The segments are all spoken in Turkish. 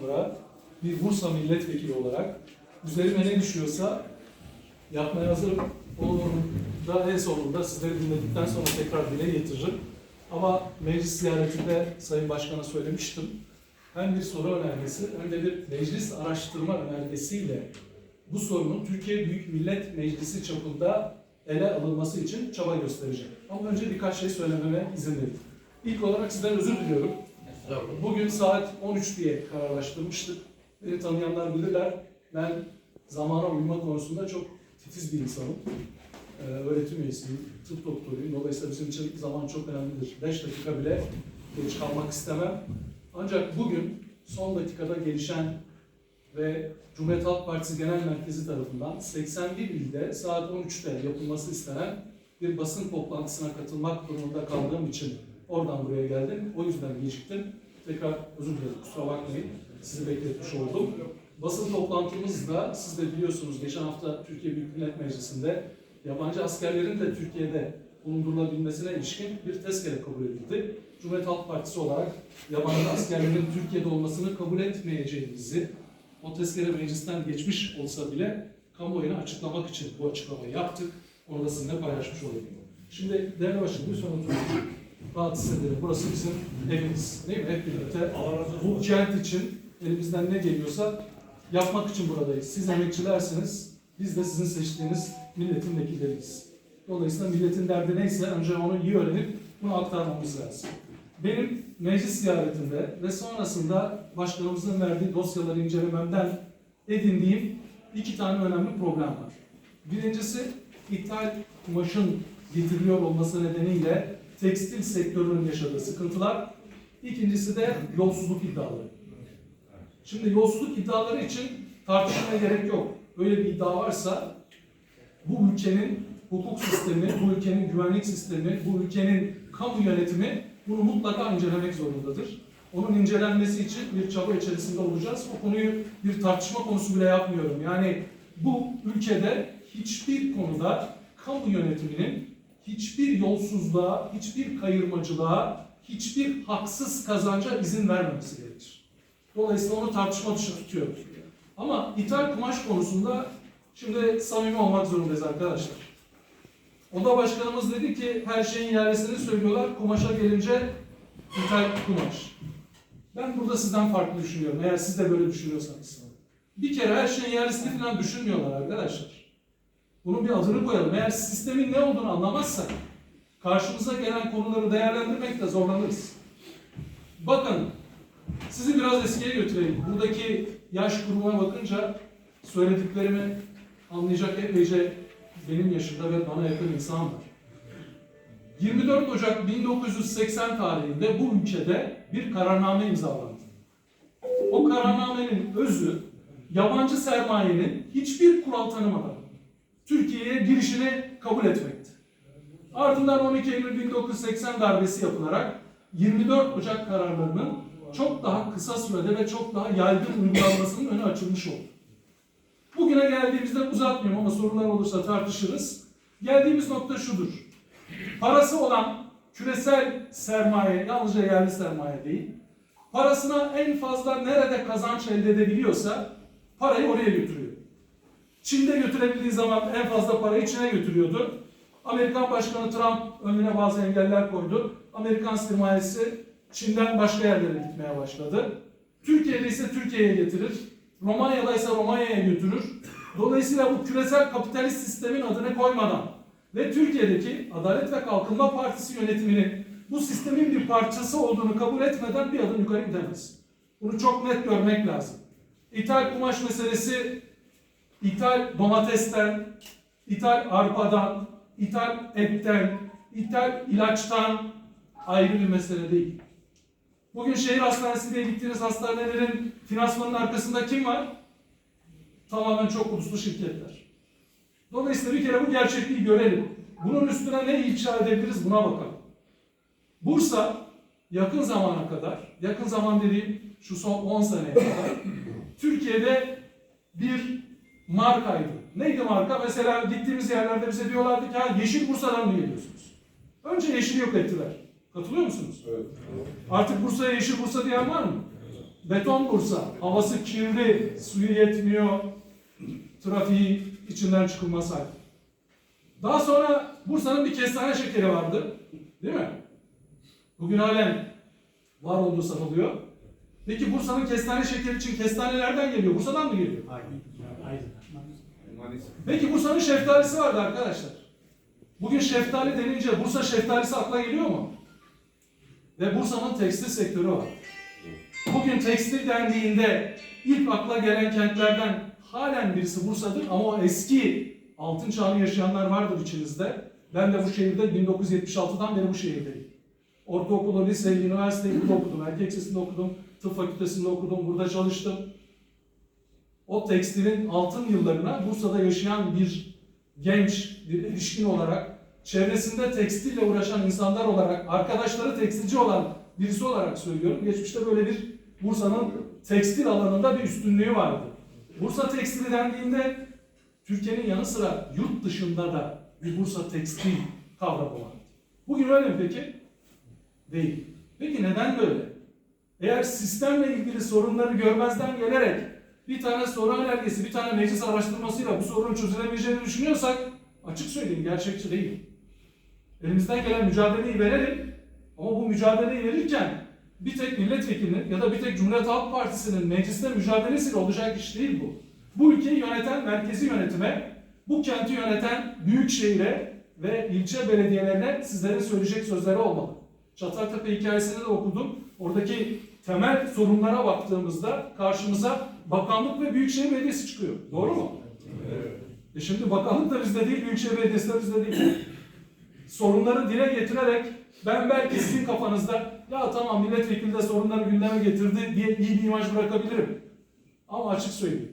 sonra bir Bursa milletvekili olarak üzerime ne düşüyorsa yapmaya hazırım. Onun da en sonunda sizleri dinledikten sonra tekrar dile getiririm. Ama meclis ziyaretinde Sayın Başkan'a söylemiştim. Hem bir soru önergesi hem de bir meclis araştırma önergesiyle bu sorunun Türkiye Büyük Millet Meclisi çapında ele alınması için çaba göstereceğim. Ama önce birkaç şey söylememe izin verin. İlk olarak sizden özür diliyorum. Bugün saat 13 diye kararlaştırmıştık. Beni tanıyanlar bilirler. Ben zamana uyma konusunda çok titiz bir insanım. Ee, öğretim üyesiyim, tıp doktoruyum. Dolayısıyla bizim için zaman çok önemlidir. 5 dakika bile geç kalmak istemem. Ancak bugün son dakikada gelişen ve Cumhuriyet Halk Partisi Genel Merkezi tarafından 81 ilde saat 13'te yapılması istenen bir basın toplantısına katılmak durumunda kaldığım için oradan buraya geldim. O yüzden geciktim. Tekrar özür dilerim, kusura bakmayın. Sizi bekletmiş oldum. Basın toplantımızda siz de biliyorsunuz geçen hafta Türkiye Büyük Millet Meclisi'nde yabancı askerlerin de Türkiye'de bulundurulabilmesine ilişkin bir tezkere kabul edildi. Cumhuriyet Halk Partisi olarak yabancı askerlerin Türkiye'de olmasını kabul etmeyeceğimizi o tezkere meclisten geçmiş olsa bile kamuoyuna açıklamak için bu açıklamayı yaptık. Onu da sizinle paylaşmış olayım. Şimdi değerli başkanım lütfen oturun. Rahat hissedelim. Burası bizim evimiz. Değil mi? Hep birlikte bu kent için elimizden ne geliyorsa yapmak için buradayız. Siz emekçilersiniz. Biz de sizin seçtiğiniz milletin vekilleriyiz. Dolayısıyla milletin derdi neyse önce onu iyi öğrenip bunu aktarmamız lazım. Benim meclis ziyaretinde ve sonrasında başkanımızın verdiği dosyaları incelememden edindiğim iki tane önemli problem var. Birincisi ithal kumaşın getiriliyor olması nedeniyle tekstil sektörünün yaşadığı sıkıntılar. İkincisi de yolsuzluk iddiaları. Şimdi yolsuzluk iddiaları için tartışmaya gerek yok. Öyle bir iddia varsa bu ülkenin hukuk sistemi, bu ülkenin güvenlik sistemi, bu ülkenin kamu yönetimi bunu mutlaka incelemek zorundadır. Onun incelenmesi için bir çaba içerisinde olacağız. O konuyu bir tartışma konusu bile yapmıyorum. Yani bu ülkede hiçbir konuda kamu yönetiminin hiçbir yolsuzluğa, hiçbir kayırmacılığa, hiçbir haksız kazanca izin vermemesi gerekir. Dolayısıyla onu tartışma dışı tutuyorum. Ama ithal kumaş konusunda şimdi samimi olmak zorundayız arkadaşlar. Oda başkanımız dedi ki her şeyin yerlisini söylüyorlar. Kumaşa gelince ithal kumaş. Ben burada sizden farklı düşünüyorum. Eğer siz de böyle düşünüyorsanız. Bir kere her şeyin yerlisini falan düşünmüyorlar arkadaşlar. Bunun bir adını koyalım. Eğer sistemin ne olduğunu anlamazsak karşımıza gelen konuları değerlendirmekte zorlanırız. Bakın sizi biraz eskiye götüreyim. Buradaki yaş grubuna bakınca söylediklerimi anlayacak epeyce benim yaşımda ve bana yakın insan var. 24 Ocak 1980 tarihinde bu ülkede bir kararname imzalandı. O kararnamenin özü yabancı sermayenin hiçbir kural tanımadan Türkiye'ye girişini kabul etmekti. Ardından 12 Eylül 1980 darbesi yapılarak 24 Ocak kararlarının çok daha kısa sürede ve çok daha yaygın uygulanmasının önü açılmış oldu. Bugüne geldiğimizde uzatmayayım ama sorular olursa tartışırız. Geldiğimiz nokta şudur. Parası olan küresel sermaye, yalnızca yerli sermaye değil, parasına en fazla nerede kazanç elde edebiliyorsa parayı oraya götürüyor. Çin'de götürebildiği zaman en fazla parayı Çin'e götürüyordu. Amerikan Başkanı Trump önüne bazı engeller koydu. Amerikan sermayesi Çin'den başka yerlere gitmeye başladı. Türkiye'de ise Türkiye'ye getirir. Romanya'da ise Romanya'ya götürür. Dolayısıyla bu küresel kapitalist sistemin adını koymadan ve Türkiye'deki Adalet ve Kalkınma Partisi yönetiminin bu sistemin bir parçası olduğunu kabul etmeden bir adım yukarı gidemez. Bunu çok net görmek lazım. İthal kumaş meselesi ithal domatesten, ithal arpadan, ithal etten, ithal ilaçtan ayrı bir mesele değil. Bugün şehir hastanesi diye gittiğiniz hastanelerin finansmanının arkasında kim var? Tamamen çok uluslu şirketler. Dolayısıyla bir kere bu gerçekliği görelim. Bunun üstüne ne inşa edebiliriz buna bakalım. Bursa yakın zamana kadar, yakın zaman dediğim şu son 10 seneye kadar Türkiye'de bir markaydı. Neydi marka? Mesela gittiğimiz yerlerde bize diyorlardı ki ha Yeşil Bursa'dan mı geliyorsunuz? Önce yeşili yok ettiler. Katılıyor musunuz? Evet. Artık Bursa'ya Yeşil Bursa diyen var mı? beton Bursa. Havası kirli, suyu yetmiyor, trafiği içinden çıkılmaz hal. Daha sonra Bursa'nın bir kestane şekeri vardı. Değil mi? Bugün halen var olduğu sanılıyor. Peki Bursa'nın kestane şekeri için kestane nereden geliyor? Bursa'dan mı geliyor? Peki Bursa'nın şeftalisi vardı arkadaşlar. Bugün şeftali denince Bursa şeftalisi akla geliyor mu? Ve Bursa'nın tekstil sektörü var. Bugün tekstil dendiğinde ilk akla gelen kentlerden halen birisi Bursa'dır ama o eski altın çağını yaşayanlar vardır içinizde. Ben de bu şehirde 1976'dan beri bu şehirdeyim. Ortaokulu, liseyi, üniversiteyi burada okudum. Erkek Lisesi'nde okudum. Tıp fakültesinde okudum. Burada çalıştım. O tekstilin altın yıllarına Bursa'da yaşayan bir genç, bir ilişkin olarak, çevresinde tekstille uğraşan insanlar olarak, arkadaşları tekstilci olan birisi olarak söylüyorum. Geçmişte böyle bir Bursa'nın tekstil alanında bir üstünlüğü vardı. Bursa tekstili dendiğinde Türkiye'nin yanı sıra yurt dışında da bir Bursa tekstil kavramı var. Bugün öyle mi peki? Değil. Peki neden böyle? Eğer sistemle ilgili sorunları görmezden gelerek bir tane soru önergesi, bir tane meclis araştırmasıyla bu sorunun çözülebileceğini düşünüyorsak açık söyleyeyim gerçekçi değil. Elimizden gelen mücadeleyi verelim ama bu mücadeleyi verirken bir tek milletvekilinin ya da bir tek Cumhuriyet Halk Partisi'nin mecliste mücadelesiyle olacak iş değil bu. Bu ülkeyi yöneten merkezi yönetime, bu kenti yöneten büyük şehire ve ilçe belediyelerine sizlerin söyleyecek sözleri olmalı. Çataltepe hikayesini de okudum. Oradaki temel sorunlara baktığımızda karşımıza bakanlık ve büyükşehir belediyesi çıkıyor. Doğru mu? E şimdi bakanlık da bizde değil, büyükşehir belediyesi de bizde değil. Sorunları dile getirerek ben belki sizin kafanızda ya tamam milletvekili de sorunları gündeme getirdi diye iyi bir imaj bırakabilirim. Ama açık söyleyeyim.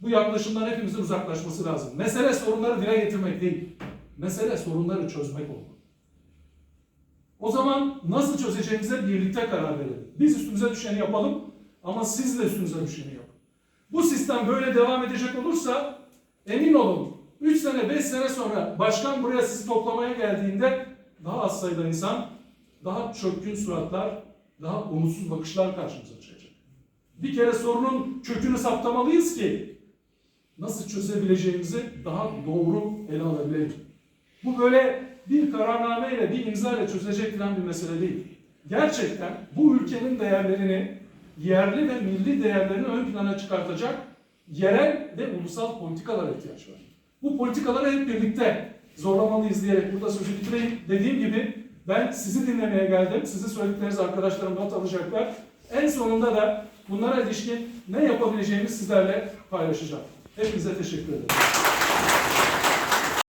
Bu yaklaşımdan hepimizin uzaklaşması lazım. Mesele sorunları dile getirmek değil. Mesele sorunları çözmek olmalı. O zaman nasıl çözeceğimize birlikte karar verelim. Biz üstümüze düşeni yapalım ama siz de üstünüze düşeni yapın. Bu sistem böyle devam edecek olursa emin olun 3 sene 5 sene sonra başkan buraya sizi toplamaya geldiğinde daha az sayıda insan, daha çökkün suratlar, daha umutsuz bakışlar karşımıza çıkacak. Bir kere sorunun kökünü saptamalıyız ki nasıl çözebileceğimizi daha doğru ele alabilelim. Bu böyle bir kararnameyle, bir imza ile falan bir mesele değil. Gerçekten bu ülkenin değerlerini, yerli ve milli değerlerini ön plana çıkartacak yerel ve ulusal politikalara ihtiyaç var. Bu politikaları hep birlikte zorlamalıyız diyerek burada sözü bitireyim. Dediğim gibi ben sizi dinlemeye geldim. Sizin söyledikleriniz arkadaşlarım not alacaklar. En sonunda da bunlara ilişkin ne yapabileceğimizi sizlerle paylaşacağım. Hepinize teşekkür ederim.